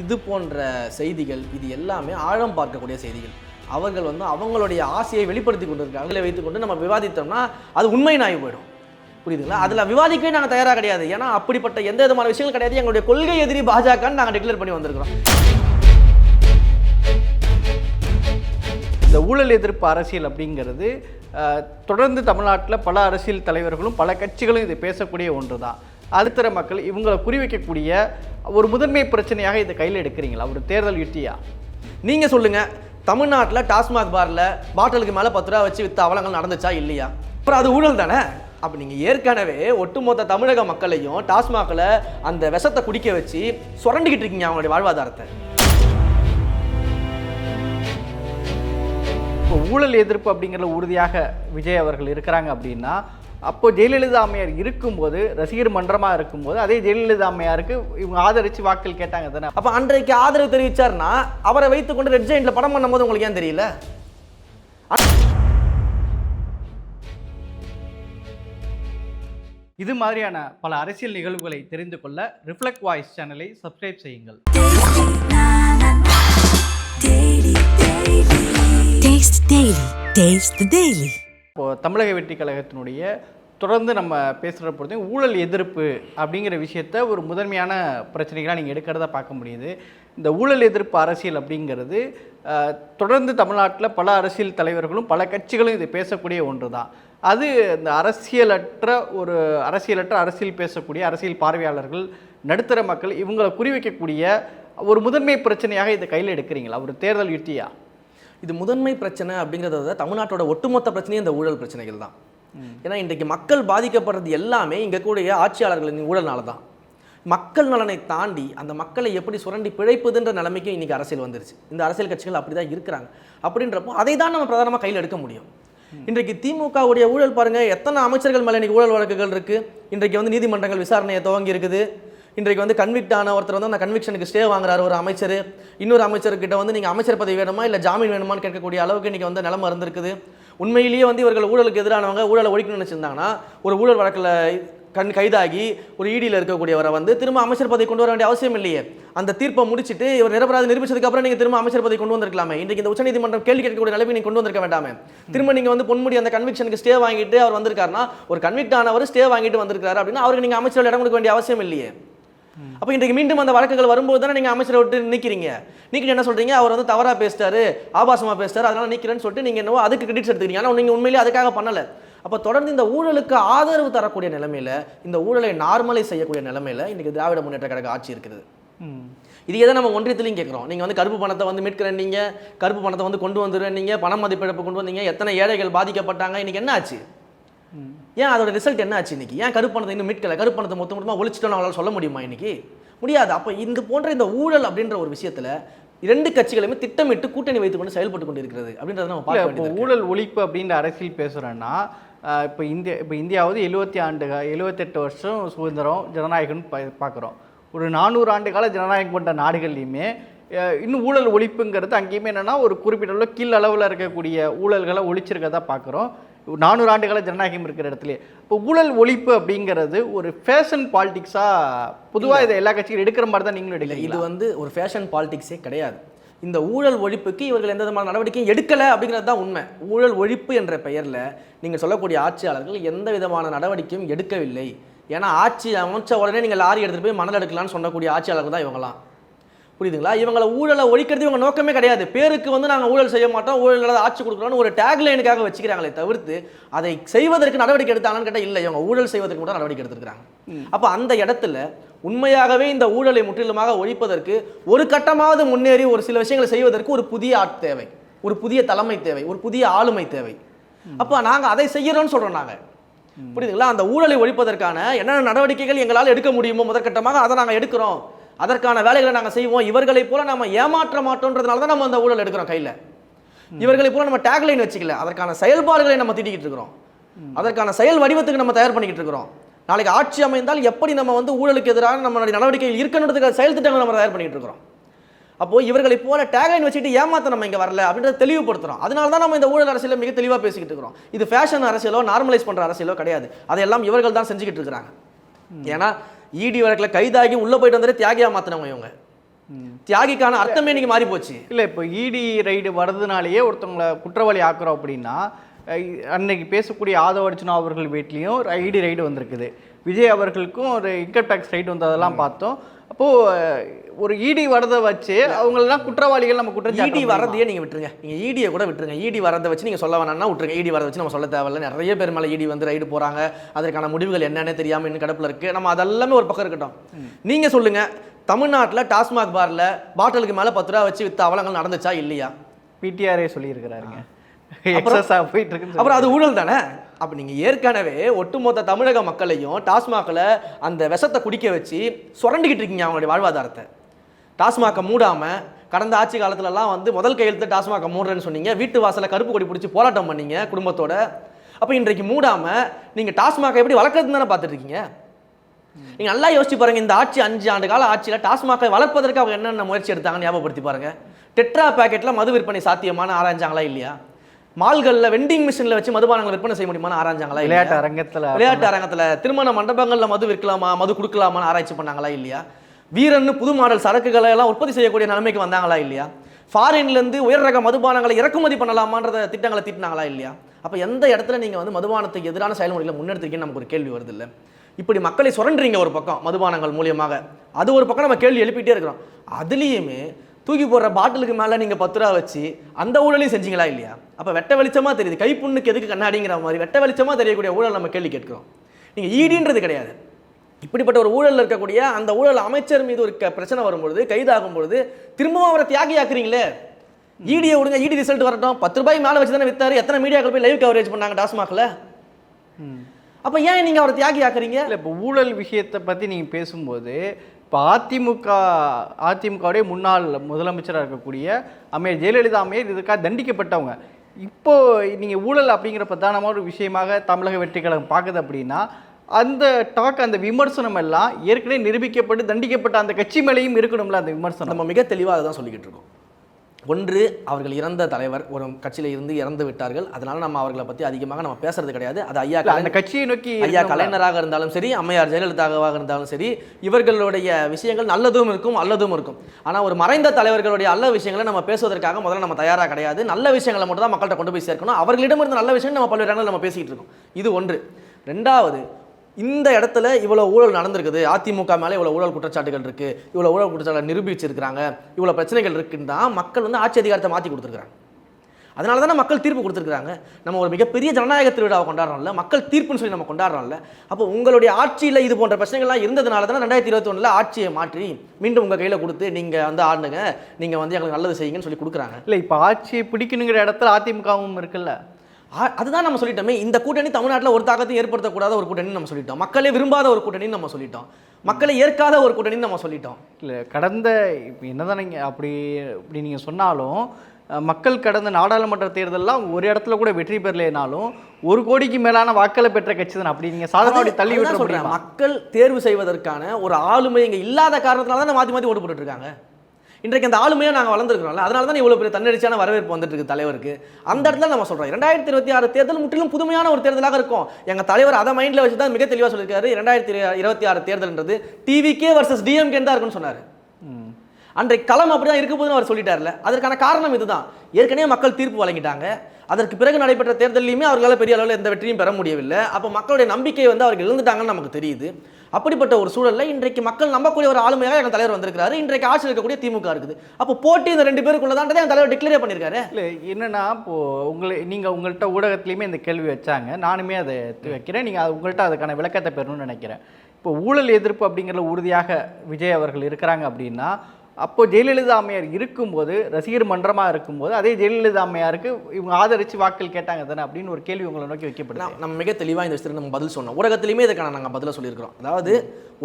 இது போன்ற செய்திகள் இது எல்லாமே ஆழம் பார்க்கக்கூடிய செய்திகள். அவர்கள் வந்து அவங்களுடைய ஆசையை வெளிப்படுத்தி கொண்டிருக்காங்க வைத்துக்கொண்டு நம்ம விவாதித்தோம்னா அது உண்மை நாய் போயிடும். புரியுதுங்களா? அதில் விவாதிக்கவே நாங்கள் தயாராக கிடையாது. ஏன்னா அப்படிப்பட்ட எந்த விதமான விஷயங்கள் கிடையாது. எங்களுடைய கொள்கை எதிரி பாஜகன்னு நாங்கள் டிக்ளேர் பண்ணி வந்திருக்கிறோம். இந்த ஊழல் எதிர்ப்பு அரசியல் அப்படிங்கிறது தொடர்ந்து தமிழ்நாட்டில் பல அரசியல் தலைவர்களும் பல கட்சிகளும் இதை பேசக்கூடிய ஒன்று தான் அடுத்தர மக்கள் இவங்களை குறிவைக்கக்கூடிய ஒரு முதன்மை பிரச்சனையாக இதை கையில் எடுக்கிறீங்களா? ஒரு தேர்தல் யுத்தியா நீங்கள் சொல்லுங்கள் தமிழ்நாட்டில் டாஸ்மாக் பாரில் பாட்டிலுக்கு மேலே பத்து ரூபா வச்சு வித்த அவலங்கள் நடந்துச்சா இல்லையா? அப்புறம் அது ஊழல் தானே? அப்போ நீங்கள் ஏற்கனவே ஒட்டுமொத்த தமிழக மக்களையும் டாஸ்மாகில் அந்த விஷத்தை குடிக்க வச்சு சுரண்டிக்கிட்டு இருக்கீங்க அவங்களுடைய வாழ்வாதாரத்தை. இப்போ ஊழல் எதிர்ப்பு அப்படிங்கிற உறுதியாக விஜய் அவர்கள் இருக்கிறாங்க அப்படின்னா அப்போ ஜெயலலிதா அம்மையார் இருக்கும்போது ரசிகர் மன்றமாக இருக்கும்போது அதே ஜெயலலிதா அம்மையாருக்கு இவங்க ஆதரித்து வாக்கள் கேட்டாங்க தானே? அப்போ அன்றைக்கு ஆதரவு தெரிவிச்சார்னா அவரை வைத்துக்கொண்டு ரெட் ஜெயின்ட்ல படம் பண்ணும்போது உங்களுக்கு ஏன் தெரியல? இது மாதிரியான பல அரசியல் நிகழ்வுகளை தெரிந்து கொள்ள ரிஃப்ளெக்ட் வாய்ஸ் சேனலை சப்ஸ்கிரைப் செய்யுங்கள். Taste Daily. இப்போ தமிழக வெற்றி கழகத்தினுடைய தொடர்ந்து நம்ம பேசுகிற பொறுத்தையும் ஊழல் எதிர்ப்பு அப்படிங்கிற விஷயத்த ஒரு முதன்மையான பிரச்சனைகளாக நீங்கள் எடுக்கிறத பார்க்க முடியுது. இந்த ஊழல் எதிர்ப்பு அரசியல் அப்படிங்கிறது தொடர்ந்து தமிழ்நாட்டில் பல அரசியல் தலைவர்களும் பல கட்சிகளும் இது பேசக்கூடிய ஒன்று தான் அது இந்த அரசியலற்ற ஒரு அரசியலற்ற அரசியல் பேசக்கூடிய அரசியல் பார்வையாளர்கள் நடுத்தர மக்கள் இவங்களை குறிவைக்கக்கூடிய ஒரு முதன்மை பிரச்சனையாக இதை கையில் எடுக்கிறீங்களா? ஒரு தேர்தல் யுத்தியா? இது முதன்மை பிரச்சனை அப்படிங்கிறத தமிழ்நாட்டோட ஒட்டுமொத்த பிரச்சனையும் இந்த ஊழல் பிரச்சனைகள் தான். ஏன்னா இன்றைக்கு மக்கள் பாதிக்கப்படுறது எல்லாமே இங்கே கூடிய ஆட்சியாளர்களின் ஊழல்னால தான் மக்கள் நலனை தாண்டி அந்த மக்களை எப்படி சுரண்டி பிழைப்பதுன்ற நிலைமைக்கு இன்னைக்கு அரசியல் வந்துருச்சு. இந்த அரசியல் கட்சிகள் அப்படி தான் இருக்கிறாங்க. அப்படின்றப்போ அதை தான் நம்ம பிரதானமாக கையில் எடுக்க முடியும். இன்றைக்கு திமுகவுடைய ஊழல் பாருங்க எத்தனை அமைச்சர்கள் மேலே இன்னைக்கு ஊழல் வழக்குகள் இருக்கு? இன்றைக்கு வந்து நீதிமன்றங்கள் விசாரணையை துவங்கி இருக்குது. இன்றைக்கு வந்து கன்விக்ட் ஆன ஒருத்தர் வந்து அந்த கன்விக்ஷனுக்கு ஸ்டே வாங்குறாரு ஒரு அமைச்சர். இன்னொரு அமைச்சர்கிட்ட வந்து நீங்கள் அமைச்சர் பதவி வேணுமா இல்லை ஜாமீன் வேணுமான்னு கேட்கக்கூடிய அளவுக்கு இன்றைக்கி வந்து நிலம இருந்திருக்குது. உண்மையிலேயே வந்து இவர்கள் ஊழலுக்கு எதிரானவங்க ஊழலை ஒழிக்கணும்னு நினச்சிருந்தாங்கன்னா ஒரு ஊழல் வழக்கில் கண் கைதாகி ஒரு ஈடியில் இருக்கக்கூடியவரை வந்து திரும்ப அமைச்சர் பதவி கொண்டு வர வேண்டிய அவசியம் இல்லையே. அந்த தீர்ப்பை முடிச்சுட்டு இவர் நிரபராதி நிரூபிச்சதுக்கப்புறம் நீங்கள் திரும்ப அமைச்சர் பதவி கொண்டு வந்திருக்கலாமே. இன்றைக்கு இந்த உச்சநீதிமன்றம் கேள்வி கேட்கக்கூடிய நிலைமை நீங்கள் கொண்டு வந்திருக்க வேண்டாமே. திரும்ப நீங்கள் வந்து பொன்முடி அந்த கன்விக்ஷனுக்கு ஸ்டே வாங்கிட்டு அவர் வந்திருக்காருன்னா ஒரு கன்விக்ட் ஆனவர் ஸ்டே வாங்கிட்டு வந்திருக்காரு அப்படின்னா அவருக்கு நீங்கள் அமைச்சர்கள் இடம் கொடுக்க வேண்டிய அவசியம் இல்லையே. அப்போ இன்றைக்கு மீண்டும் அந்த வழக்குகள் வரும்போது தானே நீங்கள் அமைச்சரை விட்டு நிற்கிறீங்க நீக்கிட்டு என்ன சொல்றீங்க? அவர் வந்து தவறாக பேசிட்டாரு ஆபாசமாக பேசிட்டாரு அதனால நிற்கிறேன்னு சொல்லிட்டு நீங்கள் என்னவோ அதுக்கு கிரெடிட்ஸ் எடுத்துக்கிறீங்க. ஆனால் நீங்கள் உண்மையிலேயே அதுக்காக பண்ணலை. அப்போ தொடர்ந்து இந்த ஊழலுக்கு ஆதரவு தரக்கூடிய நிலைமையில இந்த ஊழலை நார்மலை செய்யக்கூடிய நிலைமையில இன்னைக்கு திராவிட முன்னேற்ற கழக ஆட்சி இருக்குது. இது எதை நம்ம ஒன்றியத்திலையும் கேட்குறோம். நீங்கள் வந்து கருப்பு பணத்தை வந்து மீட்கிறேன் நீங்கள் கருப்பு பணத்தை வந்து கொண்டு வந்துடுறேன் நீங்கள் பண மதிப்பிழப்பு கொண்டு வந்தீங்க எத்தனை ஏழைகள் பாதிக்கப்பட்டாங்க இன்னைக்கு என்ன ஆச்சு? ஏன் அதோட ரிசல்ட் என்ன ஆச்சு இன்னைக்கு? ஏன் கருப்பு பணத்தை இன்னும் மீட்கல? கருப்பு பணத்தை மொத்த மொத்தமாக ஒழிச்சிட்டோம் அவங்களால சொல்ல முடியுமா இன்னைக்கு? முடியாது. அப்போ இந்த போன்ற இந்த ஊழல் அப்படின்ற ஒரு விஷயத்துல இரண்டு கட்சிகளுமே திட்டமிட்டு கூட்டணி வைத்துக்கொண்டு செயல்பட்டு கொண்டு இருக்கிறது அப்படின்றத நம்ம பார்க்க ஊழல் ஒழிப்பு அப்படின்ற அரசியல் பேசுகிறோன்னா இப்போ இந்தியா இப்போ இந்தியாவது எழுபத்தி ஆண்டு எழுபத்தெட்டு வருஷம் சுதந்திரம் ஜனநாயகம்னு பார்க்குறோம். ஒரு நானூறு ஆண்டு கால ஜனநாயகம் கொண்ட நாடுகள்லையுமே இன்னும் ஊழல் ஒழிப்புங்கிறது அங்கேயுமே என்னென்னா ஒரு குறிப்பிட்ட அளவு கீழ் அளவில் இருக்கக்கூடிய ஊழல்களை ஒழிச்சிருக்கதா பார்க்குறோம். நானூறு ஆண்டு கால ஜனநாயகம் இருக்கிற இடத்துல. இப்போ ஊழல் ஒழிப்பு அப்படிங்கிறது ஒரு ஃபேஷன் பாலிடிக்ஸாக பொதுவாக இதை எல்லா கட்சிகளும் எடுக்கிற மாதிரி தான் நீங்களும் எடுக்கல இது வந்து ஒரு ஃபேஷன் பாலிடிக்ஸே கிடையாது. இந்த ஊழல் ஒழிப்புக்கு இவர்கள் எந்த விதமான நடவடிக்கையும் எடுக்கலை அப்படிங்கிறது தான் உண்மை. ஊழல் ஒழிப்பு என்ற பெயரில் நீங்கள் சொல்லக்கூடிய ஆட்சியாளர்கள் எந்த விதமான நடவடிக்கையும் எடுக்கவில்லை. ஏன்னா ஆட்சி அமைச்ச உடனே நீங்கள் லாரி எடுத்துகிட்டு போய் மணல் எடுக்கலாம்னு சொல்லக்கூடிய ஆட்சியாளர்கள் தான் இவங்களாம் புரியுதுங்களா? இவங்களை ஊழலை ஒழிக்கிறது இவங்க நோக்கமே கிடையாது. பேருக்கு வந்து நாங்கள் ஊழல் செய்ய மாட்டோம் ஊழல் இல்லாத ஆட்சி கொடுக்குறோம்னு ஒரு டேக்லைனுக்காக வச்சுக்கிறாங்களே தவிர்த்து அதை செய்வதற்கு நடவடிக்கை எடுத்தாங்கன்னு கேட்டால் இல்லை. இவங்க ஊழல் செய்வதற்கு மட்டும் நடவடிக்கை எடுத்திருக்காங்க அப்போ அந்த இடத்துல உண்மையாகவே இந்த ஊழலை முற்றிலுமாக ஒழிப்பதற்கு ஒரு கட்டமாவது முன்னேறி ஒரு சில விஷயங்களை செய்வதற்கு ஒரு புதிய ஆட் தேவை. ஒரு புதிய தலைமை தேவை. ஒரு புதிய ஆளுமை தேவை. அப்போ நாங்கள் அதை செய்யறோம்னு சொல்றோம் நாங்கள் புரியுதுங்களா? அந்த ஊழலை ஒழிப்பதற்கான என்னென்ன நடவடிக்கைகள் எங்களால் எடுக்க முடியுமோ முதற்கட்டமாக அதை நாங்கள் எடுக்கிறோம். அதற்கான வேலைகளை நாங்கள் செய்வோம். இவர்களைப் போல நம்ம ஏமாற்ற மாட்டோன்றதுனால தான் நம்ம அந்த ஊழல் எடுக்கிறோம் கையில். இவர்களைப் போல நம்ம டேக்லைன் வச்சுக்கல. அதற்கான செயல்பாடுகளை நம்ம திட்டிக்கிட்டு இருக்கிறோம். அதற்கான செயல் வடிவத்துக்கு நம்ம தயார் பண்ணிக்கிட்டு இருக்கிறோம். நாளைக்கு ஆட்சி அமைந்தால் எப்படி நம்ம வந்து ஊழலுக்கு எதிரான நம்மளுடைய நடவடிக்கைகள் இருக்கணுன்றதுக்கு செயல் திட்டங்களை நம்ம தயார் பண்ணிக்கிட்டு இருக்கிறோம். அப்போ இவர்களைப் போல டேக்லைன் வச்சுட்டு ஏமாத்த நம்ம இங்க வரல அப்படின்றத தெளிவுபடுத்துறோம். அதனால தான் நம்ம இந்த ஊழல் அரசியல மிக தெளிவா பேசிக்கிட்டு இருக்கிறோம். இது ஃபேஷன் அரசியலோ நார்மலைஸ் பண்ற அரசியலோ கிடையாது. அதையெல்லாம் இவர்கள் தான் செஞ்சுக்கிட்டு இருக்கிறாங்க. ஏன்னா இடி வழக்கில் கைதாகி உள்ள போயிட்டு வந்தே தியாகியா மாத்தினவங்க இவங்க. தியாகிக்கான அர்த்தமே இன்னைக்கு மாறி போச்சு. இல்லை இப்போ இடி ரைடு வர்றதுனாலேயே ஒருத்தவங்களை குற்றவாளி ஆக்குறோம் அப்படின்னா அன்னைக்கு பேசக்கூடிய ஆதவ அர்ஜுனா அவர்கள் வீட்லேயும் இடி ரைடு வந்திருக்குது. விஜய் அவர்களுக்கும் ஒரு இன்கம் டேக்ஸ் ரைடு வந்ததெல்லாம் பார்த்தோம். அப்போது ஒரு இடி வரதை வச்சு அவங்களெல்லாம் குற்றவாளிகள் நம்ம குற்றம் இடி சாட்ட வரதையே நீங்க விட்டுருங்க. நீங்க ஈடியை கூட விட்டுருங்க. ஈடி வரதை வச்சு நீங்க சொல்ல வேணாம்னா விட்டுருங்க. ஈடி வரதை வச்சு நம்ம சொல்ல தேவையில்ல. நிறைய பேர் மேல ஈடி வந்து ரைடு போறாங்க. அதற்கான முடிவுகள் என்னன்னே தெரியாம இன்னும் கிடப்புல இருக்கு. நம்ம அதெல்லாமே ஒரு பக்கம் இருக்கட்டும். நீங்க சொல்லுங்க தமிழ்நாட்டுல டாஸ்மாக் பார்ல பாட்டிலுக்கு மேல பத்து ரூபா வச்சு வித்த அவலங்கள் நடந்துச்சா இல்லையா? பிடிஆரே சொல்லியிருக்கிறாருங்க. எக்ஸஸாக போயிட்டு இருக்குன்னு அப்புறம் அது ஊழல் தானே? அப்போ நீங்கள் ஏற்கனவே ஒட்டுமொத்த தமிழக மக்களையும் டாஸ்மாகில் அந்த விஷத்தை குடிக்க வச்சு சுரண்டிக்கிட்டு இருக்கீங்க அவங்களுடைய வாழ்வாதாரத்தை. டாஸ்மாகை மூடாமல் கடந்த ஆட்சி காலத்துலலாம் வந்து முதல் கையெழுத்து டாஸ்மாகை மூடுறேன்னு சொன்னீங்க. வீட்டு வாசலை கருப்பு கொடி பிடிச்சி போராட்டம் பண்ணீங்க குடும்பத்தோட. அப்போ இன்றைக்கு மூடாமல் நீங்கள் டாஸ்மாகை எப்படி வளர்க்குறது தானே பார்த்துட்டு இருக்கீங்க? நீங்கள் நல்லா யோசிச்சு பாருங்க இந்த ஆட்சி அஞ்சு ஆண்டு கால ஆட்சியில் டாஸ்மாகை வளர்ப்பதற்கு அவங்க என்னென்ன முயற்சி எடுத்தாங்கன்னு ஞாபகப்படுத்தி பாருங்கள் டெட்ரா பாக்கெட்டில் மது விற்பனை சாத்தியமான ஆராய்ஞ்சாங்களா இல்லையா? மால்களில் வெண்டிங் மிஷினில் வச்சு மதுபானங்கள் விற்பனை செய்ய முடியுமான்னு ஆராய்ஞ்சாங்களா இல்லையா? விளையாட்டு அரங்கத்தில் விளையாட்டு அரங்கத்துல திருமண மண்டபங்கள்ல மது விற்கலாமா மது கொடுக்கலாமான்னு ஆராய்ச்சி பண்ணாங்களா இல்லையா? வீரன்னு புது மாடல் சரக்குகளை எல்லாம் உற்பத்தி செய்யக்கூடிய நிலைமைக்கு வந்தாங்களா இல்லையா? ஃபாரின்ல இருந்து உயர் ரக மதுபானங்களை இறக்குமதி பண்ணலாமான்றத திட்டங்களை தீட்டினாங்களா இல்லையா? அப்ப எந்த இடத்துல நீங்க வந்து மதுபானத்துக்கு எதிரான செயல்முறைகளை முன்னெடுத்திருக்கீங்கன்னு நமக்கு ஒரு கேள்வி வருது இல்ல. இப்படி மக்களை சுரண்டுறீங்க ஒரு பக்கம் மதுபானங்கள் மூலியமாக. அது ஒரு பக்கம் நம்ம கேள்வி எழுப்பிட்டே இருக்கிறோம். அதுலேயுமே தூக்கி போடுற பாட்டிலுக்கு மேலே நீங்கள் பத்து ரூபா வச்சு அந்த ஊழலையும் செஞ்சீங்களா இல்லையா? அப்போ வெட்ட வெளிச்சமாக தெரியுது. கைப்புண்ணுக்கு எதுக்கு கண்ணாடிங்கிற மாதிரி வெட்ட வெளிச்சமாக தெரியக்கூடிய ஊழல் நம்ம கேள்வி கேட்கிறோம். நீங்கள் ஈடின்றது கிடையாது. இப்படிப்பட்ட ஒரு ஊழல் இருக்கக்கூடிய அந்த ஊழல் அமைச்சர் மீது ஒரு பிரச்சனை வரும்பொழுது கைதாகும் பொழுது திரும்பவும் அவரை தியாகி ஆக்குறீங்களே ஈடியை விடுங்க ஈடி ரிசல்ட் வரட்டும். பத்து ரூபாய் மேலே வச்சு தானே வித்தாரு. எத்தனை மீடியாக்கள் போய் லைவ் கவரேஜ் பண்ணாங்க டாஸ்மாகில்? அப்போ ஏன் நீங்கள் அவரை தியாகி ஆக்குறீங்க இல்லை இப்போ ஊழல் விஷயத்தை பற்றி நீங்கள் பேசும்போது இப்போ அதிமுக அதிமுகவுடைய முன்னாள் முதலமைச்சராக இருக்கக்கூடிய அம்மையார் ஜெயலலிதா அம்மையார் இதுக்காக தண்டிக்கப்பட்டவங்க. இப்போ நீங்கள் ஊழல் அப்படிங்கிற பிரதானமான ஒரு விஷயமாக தமிழக வெற்றி கழகம் பார்க்குது அப்படின்னா அந்த டாக் அந்த விமர்சனம் எல்லாம் ஏற்கனவே நிரூபிக்கப்பட்டு தண்டிக்கப்பட்ட அந்த கட்சி மேலேயும் இருக்கணும்ல அந்த விமர்சனம்? நம்ம மிக தெளிவாக தான் சொல்லிக்கிட்டு இருக்கோம். ஒன்று அவர்கள் இறந்த தலைவர் ஒரு கட்சியில் இருந்து இறந்து விட்டார்கள். அதனால நம்ம அவர்களை பற்றி அதிகமாக நம்ம பேசுறது கிடையாது. அது ஐயா அந்த கட்சியை நோக்கி ஐயா. கலைஞராக இருந்தாலும் சரி அம்மையார் ஜெயலலிதாவாக இருந்தாலும் சரி இவர்களுடைய விஷயங்கள் நல்லதும் இருக்கும் அல்லதும் இருக்கும். ஆனால் ஒரு மறைந்த தலைவர்களுடைய நல்ல விஷயங்களை நம்ம பேசுவதற்காக முதல்ல நம்ம தயாராக கிடையாது. நல்ல விஷயங்களை மட்டும் தான் மக்கள்கிட்ட கொண்டு போய் சேர்க்கணும். அவர்களிடமிருந்து நல்ல விஷயம் நம்ம பல்வேறு இடங்களில் நம்ம பேசிக்கிட்டு இருக்கோம். இது ஒன்று. ரெண்டாவது இந்த இடத்துல இவ்வளோ ஊழல் நடந்திருக்குது. அதிமுக மேலே இவ்வளோ ஊழல் குற்றச்சாட்டுகள் இருக்குது இவ்வளோ ஊழல் குற்றச்சாட்டுகள் நிரூபிச்சிருக்கிறாங்க. இவ்வளோ பிரச்சனைகள் இருக்குன்னு தான் மக்கள் வந்து ஆட்சி அதிகாரத்தை மாற்றி கொடுத்துருக்காங்க அதனால தானே மக்கள் தீர்ப்பு கொடுத்துருக்காங்க நம்ம ஒரு மிகப்பெரிய ஜனநாயக திருவிழாவை கொண்டாடுறோம்ல மக்கள் தீர்ப்புன்னு சொல்லி நம்ம கொண்டாடுறோம்ல அப்போ உங்களுடைய ஆட்சியில் இது போன்ற பிரச்சனைகள்லாம் இருந்ததுனால தானே ரெண்டாயிரத்தி இருபத்தி ஒன்றில் ஆட்சியை மாற்றி மீண்டும் உங்கள் கையில் கொடுத்து நீங்கள் வந்து ஆடுங்க நீங்கள் வந்து எங்களுக்கு நல்லது செய்யுங்கன்னு சொல்லி கொடுக்குறாங்க. இல்லை இப்போ ஆட்சியை பிடிக்கணுங்கிற இடத்துல அதிமுகவும் இருக்குல்ல. அதுதான் நம்ம சொல்லிட்டோமே இந்த கூட்டணி தமிழ்நாட்டில் ஒரு தாக்கத்தையும் ஏற்படுத்தக்கூடாத ஒரு கூட்டணி நம்ம சொல்லிட்டோம். மக்களே விரும்பாத ஒரு கூட்டணின்னு நம்ம சொல்லிட்டோம். மக்களை ஏற்காத ஒரு கூட்டணின்னு நம்ம சொல்லிட்டோம். இல்லை கடந்த இப்போ என்னதான் நீங்கள் அப்படி இப்படி நீங்கள் சொன்னாலும் மக்கள் கடந்த நாடாளுமன்ற தேர்தல்லாம் ஒரு இடத்துல கூட வெற்றி பெறலைனாலும் ஒரு கோடிக்கு மேலான வாக்களை பெற்ற கட்சி தான் அப்படி நீங்கள் அப்படி தள்ளி சொல்றேன். முடியுமா? மக்கள் தேர்வு செய்வதற்கான ஒரு ஆளுமை இங்க இல்லாத காரணத்தினால தான் மாற்றி மாற்றி ஓட்டு போட்டுட்டு இருக்காங்க. இன்றைக்கு அந்த ஆளுமையை நாங்கள் வளர்ந்துருக்கிறோம்ல அதனால தான் இவ்வளோ பெரிய தன்னெழுச்சியான வரவேற்பு வந்துட்டு இருக்கு தலைவருக்கு. அந்த இடத்துல நம்ம சொல்றோம் ரெண்டாயிரத்தி இருபத்தி ஆறு தேர்தல் முற்றிலும் புதுமையான ஒரு தேர்தலாக இருக்கும். எங்க தலைவர் அதை மைண்டில் வச்சு தான் மிக தெளிவாக சொல்லியிருக்காரு ரெண்டாயிரத்தி இருபத்தி ஆறு தேர்தல்ன்றது டிவிகே வர்சஸ் டிஎம்கே தான் இருக்குன்னு சொன்னார். அன்றைக்கு களம் அப்படிதான் இருக்க போதுன்னு அவர் சொல்லிட்டார்ல அதற்கான காரணம் இதுதான். ஏற்கனவே மக்கள் தீர்ப்பு வழங்கிட்டாங்க. அதற்கு பிறகு நடைபெற்ற தேர்தலையுமே அவர்களால் பெரிய அளவில் எந்த வெற்றியும் பெற முடியவில்லை. அப்போ மக்களுடைய நம்பிக்கை வந்து அவர்கள் இழந்துட்டாங்கன்னு நமக்கு தெரியுது. அப்படிப்பட்ட ஒரு சூழலில் இன்றைக்கு மக்கள் நம்பக்கூடிய ஒரு ஆளுமையாக எங்கள் தலைவர் வந்திருக்காரு இன்றைக்கு ஆட்சியில் இருக்கக்கூடிய திமுக இருக்குது. அப்போ போட்டி இந்த ரெண்டு பேருக்குள்ளதான் என் தலைவர் டிக்ளேர் பண்ணியிருக்காரு இல்லை என்னன்னா இப்போது உங்களை நீங்கள் உங்கள்கிட்ட ஊடகத்துலேயுமே இந்த கேள்வி வச்சாங்க. நானுமே அதை வைக்கிறேன். நீங்கள் அது உங்கள்கிட்ட அதுக்கான விளக்கத்தை பெறணும்னு நினைக்கிறேன். இப்போ ஊழல் எதிர்ப்பு அப்படிங்கிறத உறுதியாக விஜய் அவர்கள் இருக்கிறாங்க அப்படின்னா அப்போது ஜெயலலிதா அம்மையார் இருக்கும்போது ரசிகர் மன்றமாக இருக்கும்போது அதே ஜெயலலிதா அம்மையாருக்கு இவங்க ஆதரித்து வாக்கள் கேட்டாங்க தானே அப்படின்னு ஒரு கேள்வி உங்களை நோக்கி வைக்கப்படலாம் நம்ம மிக தெளிவாக இந்த விஷயத்தில் நம்ம பதில் சொன்னோம் ஊடகத்திலையுமே இதுக்கான நாங்கள் பதிலாக சொல்லியிருக்கிறோம். அதாவது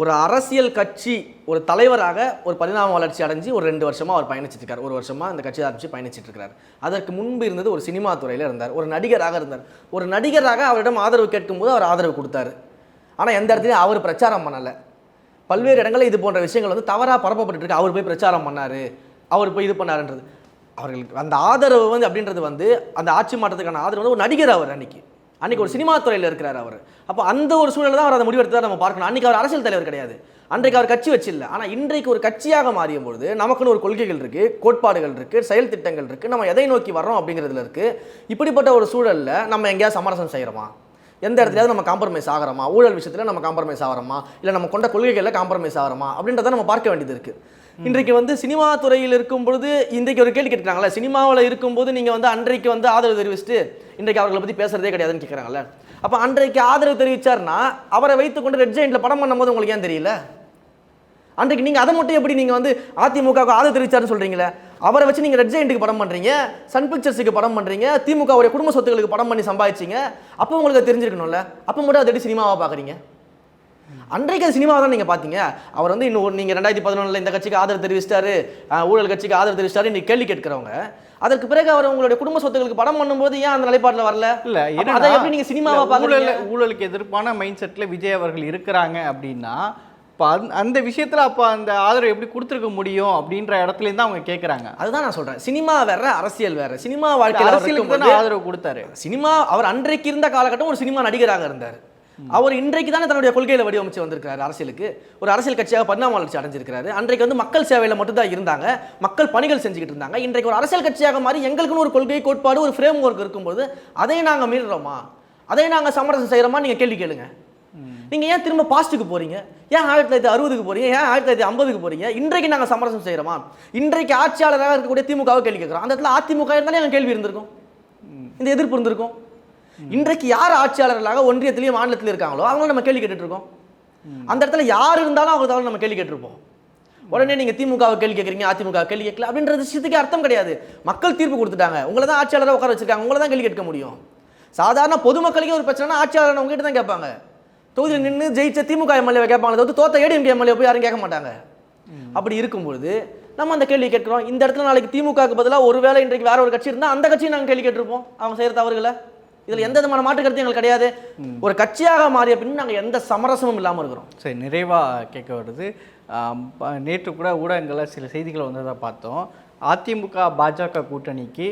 ஒரு அரசியல் கட்சி ஒரு தலைவராக ஒரு பரிணாம வளர்ச்சி அடைஞ்சு ஒரு ரெண்டு வருஷமாக அவர் பயணிச்சிட்டு இருக்கார் ஒரு வருஷமாக அந்த கட்சி ஆரம்பித்து பயணிச்சிட்டு இருக்கார் அதற்கு முன்பு இருந்தது ஒரு சினிமா துறையில் இருந்தார். ஒரு நடிகராக இருந்தார். ஒரு நடிகராக அவரிடம் ஆதரவு கேட்கும்போது அவர் ஆதரவு கொடுத்தாரு. ஆனால் எந்த இடத்துலையும் அவர் பிரச்சாரம் பண்ணலை. பல்வேறு இடங்களில் இது போன்ற விஷயங்கள் வந்து தவறாக பரப்பப்பட்டு இருக்கு. அவர் போய் பிரச்சாரம் பண்ணார். அவர் போய் இது பண்ணாருன்றது. அவர்களுக்கு அந்த ஆதரவு வந்து அப்படின்றது வந்து அந்த ஆட்சி மாற்றத்துக்கான ஆதரவு வந்து ஒரு நடிகர் அவர் அன்னைக்கு. அன்னைக்கு ஒரு சினிமா துறையில் இருக்கிறார் அவர். அப்போ அந்த ஒரு சூழலில் தான் அவர் அதை முடிவெடுத்ததாக நம்ம பார்க்கணும். அன்னைக்கு அவர் அரசியல் தலைவர் கிடையாது. அன்றைக்கு அவர் கட்சி வச்சில்ல ஆனால் இன்றைக்கு ஒரு கட்சியாக மாறிய பொழுது நமக்குன்னு ஒரு கொள்கைகள் இருக்குது கோட்பாடுகள் இருக்குது செயல் திட்டங்கள் இருக்குது நம்ம எதை நோக்கி வர்றோம் அப்படிங்கிறதுல இருக்குது இப்படிப்பட்ட ஒரு சூழலில் நம்ம எங்கேயாவது சமரசம் செய்கிறோமா எந்த இடத்துலயாவது நம்ம காம்ப்ரமைஸ் ஆகிறோமா? ஊழல் விஷயத்தில் நம்ம காம்ப்ரமைஸ் ஆகிறோமா? இல்லை நம்ம கொண்ட கொள்கைகளில் காம்ப்ரமைஸ் ஆகிறோமா? அப்படின்றத நம்ம பார்க்க வேண்டியது இருக்கு. இன்றைக்கு வந்து சினிமா துறையில் இருக்கும் பொழுது இன்றைக்கு ஒரு கேள்வி கேட்குறாங்களே சினிமாவில் இருக்கும்போது நீங்கள் வந்து அன்றைக்கு வந்து ஆதரவு தெரிவிச்சுட்டு இன்றைக்கு அவர்களை பற்றி பேசுறதே கிடையாதுன்னு கேட்குறாங்கல்ல அப்போ அன்றைக்கு ஆதரவு தெரிவிச்சார்னா அவரை வைத்துக்கொண்டு ரெட் ஜெயின்ட்ல படம் பண்ணும்போது உங்களுக்கு ஏன் தெரியல? அன்றைக்கு நீங்கள் அதை மட்டும் எப்படி நீங்கள் வந்து அதிமுகவுக்கு ஆதரவு தெரிவிச்சாருன்னு சொல்கிறீங்களே அவரை வச்சு நீங்கள் ரெட் ஜெயிண்ட்டுக்கு படம் பண்ணுறீங்க சன் பிக்சர்ஸுக்கு படம் பண்ணுறீங்க திமுகவுடைய குடும்ப சொத்துக்களுக்கு படம் பண்ணி சம்பாதிச்சீங்க. அப்போ உங்களுக்கு அது தெரிஞ்சிருக்கணும்ல? அப்போ மட்டும் அதை சினிமாவாக பார்க்குறீங்க? அன்றைக்கு அது சினிமாவை தான் நீங்கள் பார்த்தீங்க. அவர் வந்து இன்னும் நீங்கள் ரெண்டாயிரத்தி பதினொன்றில் இந்த கட்சிக்கு ஆதரவு தெரிவிச்சிட்டாரு ஊழல் கட்சிக்கு ஆதரவு தெரிவிச்சிட்டாரு நீ கேள்வி கேட்கிறவங்க அதற்கு பிறகு அவர் உங்களுடைய குடும்ப சொத்துக்களுக்கு படம் பண்ணும்போது ஏன் அந்த நிலைப்பாட்டில் வரல? இல்ல அதை எப்படி நீங்கள் சினிமாவை ஊழல் ஊழலுக்கு எதிர்ப்பான மைண்ட் செட்டில் விஜய் அவர்கள் இருக்கிறாங்க அப்படின்னா இப்போ அந்த அந்த விஷயத்துல அப்போ அந்த ஆதரவு எப்படி கொடுத்துருக்க முடியும் அப்படின்ற இடத்துல தான் அவங்க கேட்குறாங்க அதுதான் நான் சொல்கிறேன் சினிமா வேற அரசியல் வேற. சினிமா வாழ்க்கையில் அவர் அரசியலுக்கு தானே ஆதரவு கொடுத்தாரு. சினிமா அவர் அன்றைக்கு இருந்த காலகட்டம் ஒரு சினிமா நடிகராக இருந்தார். அவர் இன்றைக்கு தானே தன்னுடைய கொள்கையில வடிவமைச்சு வந்திருக்காரு அரசியலுக்கு. ஒரு அரசியல் கட்சியாக பரிணாம வளர்ச்சி அடைஞ்சிருக்காரு அன்றைக்கு வந்து மக்கள் சேவையில் மட்டும்தான் இருந்தாங்க. மக்கள் பணிகள் செஞ்சுக்கிட்டு இருந்தாங்க. இன்றைக்கு ஒரு அரசியல் கட்சியாக மாறி எங்களுக்குன்னு ஒரு கொள்கை கோட்பாடு ஒரு ஃப்ரேம் ஒர்க் இருக்கும்போது அதை நாங்கள் மீறுறோமா? அதை நாங்கள் சமரசம் செய்கிறோமா நீங்கள் கேள்வி கேளுங்க. நீங்கள் ஏன் திரும்ப பாஸ்ட்டுக்கு போகிறீங்க ஏன் ஆயிரத்தி தொள்ளாயிரத்தி அறுபதுக்கு போறீங்க? ஏன் ஆயிரத்தி தொள்ளாயிரத்தி ஐம்பதுக்கு போறீங்க? இன்றைக்கு நாங்கள் சமரசம் செய்கிறோமா இன்றைக்கு ஆட்சியாளராக இருக்கக்கூடிய திமுகவை கேள்வி கேட்குறோம். அந்த இடத்துல அதிமுக இருந்தாலே எங்கள் கேள்வி இருந்திருக்கும். இந்த எதிர்ப்பு இருந்திருக்கும். இன்றைக்கு யார் ஆட்சியாளர்களாக ஒன்றியத்திலையும் மாநிலத்திலையும் இருக்காங்களோ அவங்களும் நம்ம கேள்வி கேட்டுட்ருக்கோம் அந்த இடத்துல யார் இருந்தாலும் அவங்க தவிர நம்ம கேள்வி கேட்டிருப்போம். உடனே நீங்கள் திமுகவை கேள்வி கேட்குறீங்க அதிமுக கேள்வி கேட்கல அப்படின்ற விஷயத்துக்கு அர்த்தம் கிடையாது. மக்கள் தீர்ப்பு கொடுத்துட்டாங்க. உங்களை தான் ஆட்சியாளராக உட்கார வச்சிருக்காங்க. உங்களை தான் கேள்வி கேட்க முடியும். சாதாரண பொதுமக்களுக்கே ஒரு பிரச்சனைனா ஆட்சியாளர் உங்ககிட்ட தான் கேட்பாங்க. தொகுதியில் நின்று ஜெயிச்ச திமுக எம்எல்ஏ கேட்பாங்க தவிர்த்து தோத்த ஏடிஎம்கே எம்எல்ஏ போய் யாரும் கேட்க மாட்டாங்க. அப்படி இருக்கும்பொழுது நம்ம அந்த கேள்வி கேட்கிறோம். இந்த இடத்துல நாளைக்கு திமுகவுக்கு பதிலாக ஒருவேளை இன்றைக்கு வேற ஒரு கட்சி இருந்தால் அந்த கட்சியை நாங்கள் கேள்வி கேட்டிருப்போம். அவங்க செய்கிற தவறுகளை. இதில் எந்த விதமான மாற்று கருத்து எங்களுக்கு கிடையாது. ஒரு கட்சியாக மாறிய பின் நாங்கள் எந்த சமரசமும் இல்லாமல் இருக்கிறோம். சரி நிறைவாக கேட்க வருது. நேற்று கூட ஊடகங்களில் சில செய்திகள் வந்ததை பார்த்தோம். அதிமுக பாஜக கூட்டணிக்கு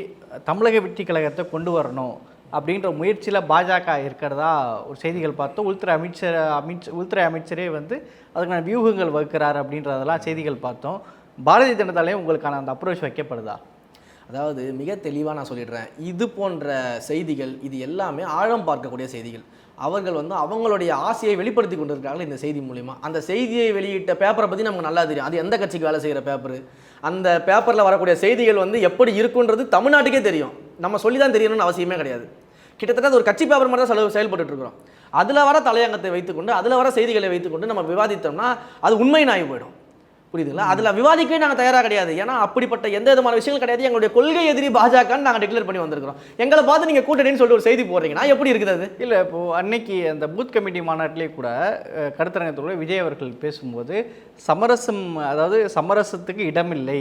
தமிழக வெற்றி கழகத்தை கொண்டு வரணும். அப்படின்ற முயற்சியில் பாஜக இருக்கிறதா ஒரு செய்திகள் பார்த்தோம். உள்துறை அமைச்சர் அமைச்ச உள்துறை அமைச்சரே வந்து அதுக்கான வியூகங்கள் வகுக்கிறார் அப்படின்றதெல்லாம் செய்திகள் பார்த்தோம். பாரதிய ஜனதாலையும் உங்களுக்கான அந்த அப்ரோச் வைக்கப்படுதா? அதாவது மிக தெளிவாக நான் சொல்லிடுறேன். இது போன்ற செய்திகள் இது எல்லாமே ஆழம் பார்க்கக்கூடிய செய்திகள். அவர்கள் வந்து அவங்களுடைய ஆசையை வெளிப்படுத்தி கொண்டிருக்காங்க இந்த செய்தி மூலிமா அந்த செய்தியை வெளியிட்ட பேப்பரை பற்றி நமக்கு நல்லா தெரியும். அது எந்த கட்சிக்கு வேலை செய்கிற பேப்பர் அந்த பேப்பரில் வரக்கூடிய செய்திகள் வந்து எப்படி இருக்குன்றது தமிழ்நாட்டுக்கே தெரியும். நம்ம சொல்லி தான் தெரியணும்னு அவசியமே கிடையாது. கிட்டத்தட்ட ஒரு கட்சி பேப்பர் மாதிரி தான் செலவு செயல்பட்டு இருக்கிறோம் அதில் வர தலையங்கத்தை வைத்துக்கொண்டு அதில் வர செய்திகளை வைத்துக்கொண்டு நம்ம விவாதித்தோம்னா அது உண்மை நாய் போயிடும். புரியுதுங்களா? அதில் விவாதிக்கவே நாங்கள் தயாராக கிடையாது. ஏன்னா அப்படிப்பட்ட எந்த விதமான விஷயங்கள் கிடையாது. எங்களுடைய கொள்கை எதிரி பாஜகன்னு நாங்கள் டிக்ளேர் பண்ணி வந்திருக்கிறோம். எங்களை பார்த்து நீங்கள் கூட்டணின்னு சொல்லிட்டு ஒரு செய்தி போடுறீங்கன்னா எப்படி இருக்குது அது? இல்லை இப்போது அன்னைக்கு அந்த பூத் கமிட்டி மாநாட்டிலே கூட கருத்தரங்கத்தோட விஜய் அவர்கள் பேசும்போது சமரசம் அதாவது சமரசத்துக்கு இடமில்லை.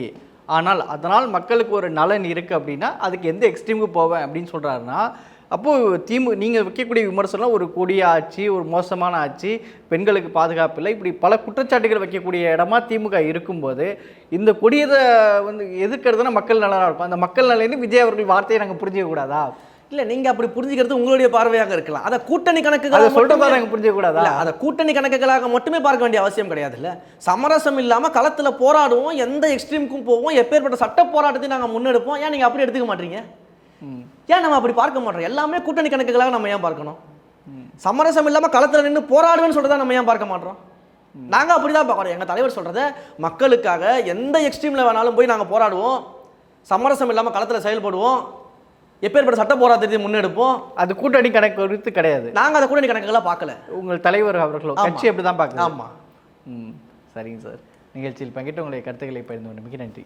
ஆனால் அதனால் மக்களுக்கு ஒரு நலன் இருக்குது அப்படின்னா அதுக்கு எந்த எக்ஸ்ட்ரீமுக்கு போவேன் அப்படின்னு சொல்கிறாருன்னா அப்போது திமு நீங்கள் வைக்கக்கூடிய விமர்சனம் ஒரு கொடிய ஆட்சி ஒரு மோசமான ஆட்சி பெண்களுக்கு பாதுகாப்பு இல்லை. இப்படி பல குற்றச்சாட்டுகள் வைக்கக்கூடிய இடமா திமுக இருக்கும்போது இந்த கொடியதை வந்து எதிர்க்கிறதுனா மக்கள் நலனாக இருக்கும். அந்த மக்கள் நலன்னு விஜய் அவர்கள் வார்த்தையை நாங்கள் புரிஞ்சிக்க கூடாதா? இல்லை நீங்கள் அப்படி புரிஞ்சுக்கிறது உங்களுடைய பார்வையாக இருக்கலாம். அதை கூட்டணி அதை கணக்குகள் சொல்கிறதா நாங்கள் புரிஞ்சிக்க கூடாதா? இல்ல அதை கூட்டணி கணக்குகளாக மட்டுமே பார்க்க வேண்டிய அவசியம் கிடையாது இல்ல. சமரசம் இல்லாம களத்துல போராடுவோம் எந்த எக்ஸ்ட்ரீமுக்கும் போவோம் எப்பேற்பட்ட சட்ட போராட்டத்தையும் நாங்க முன்னெடுப்போம். ஏன் நீங்க அப்படி எடுத்துக்க மாட்டீங்க? ஏன் நம்ம அப்படி பார்க்க மாட்டோம்? எல்லாமே கூட்டணி கணக்குகளாக நம்ம ஏன் பார்க்கணும்? சமரசம் இல்லாம களத்துல நின்று போராடுவேன்னு சொல்றதா நம்ம ஏன் பார்க்க மாட்டோம்? நாங்க அப்படிதான் பார்க்கறோம். எங்க தலைவர் சொல்றத மக்களுக்காக எந்த எக்ஸ்ட்ரீம்ல வேணாலும் போய் நாங்க போராடுவோம். சமரசம் இல்லாம களத்துல செயல்படுவோம். எப்பேற்பட்ட சட்ட போராட்டத்தை முன்னெடுப்போம். அது கூட்டணி கணக்கு குறித்து கிடையாது. நாங்க அதை கூட்டணி கணக்குகளா பார்க்கல. உங்கள் தலைவர் அவர்களோ. கட்சி அப்படி தான் பார்க்குது. ஆமா. ம் சரிங்க சார். நிகழ்ச்சியில் பங்கிட்டு உங்களுடைய கருத்துக்களை பகிர்ந்து கொண்டு மிக நன்றி.